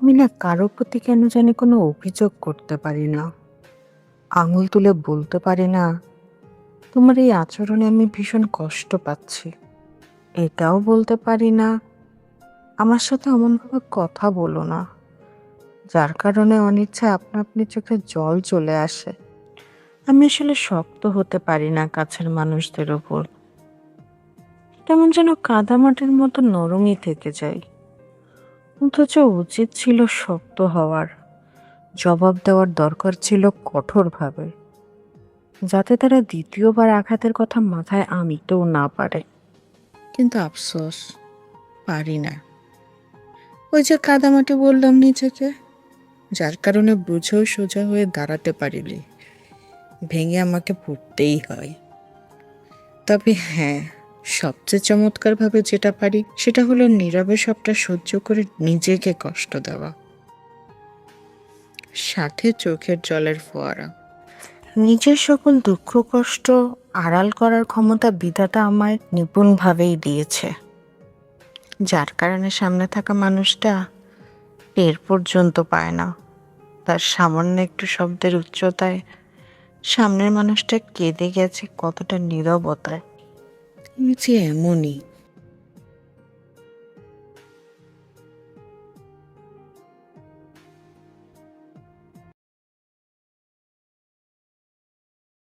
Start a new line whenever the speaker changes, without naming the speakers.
আমি না কারও প্রতি কেন জানি কোনো অভিযোগ করতে পারি না। আঙুল তুলে বলতে পারি না, তোমার এই আচরণে আমি ভীষণ কষ্ট পাচ্ছি। এটাও বলতে পারি না, আমার সাথে এমনভাবে কথা বলো না, যার কারণে অনিচ্ছা আপনা আপনি চোখে জল চলে আসে। আমি আসলে শক্ত হতে পারি না কাছের মানুষদের ওপর। কেমন যেন কাদামাটির মতো নরমই থেকে যায়। অথচ উচিত ছিল শক্ত হওয়ার। জবাব দেওয়ার দরকার ছিল কঠোরভাবে। যাতে তারা দ্বিতীয়বার আঘাতের কথা মাথায় আনতেও না পারে। কিন্তু আফসোস, পারি না। ওই যে কাদামাটি বললাম নিজেকে, যার কারণে বুঝেও সোজা হয়ে দাঁড়াতে পারিনি। ভেঙে আমাকে পড়তেই হয়। তবে হ্যাঁ সবচেয়ে চমৎকারভাবে যেটা পারি সেটা হলো নীরবে সবটা সহ্য করে নিজেকে কষ্ট দেওয়া। সাথে চোখের জলের ফোয়ারা। নিজের সকল দুঃখ, কষ্ট আড়াল করার ক্ষমতা বিধাতা আমায় নিপুণভাবেই দিয়েছে। যার কারণে সামনে থাকা মানুষটা টের পর্যন্ত পায় না। তার সামান্য একটু শব্দের উচ্চতায় সামনের মানুষটা কেঁদে গেছে কতটা নীরবতায়। আমি যে এমনই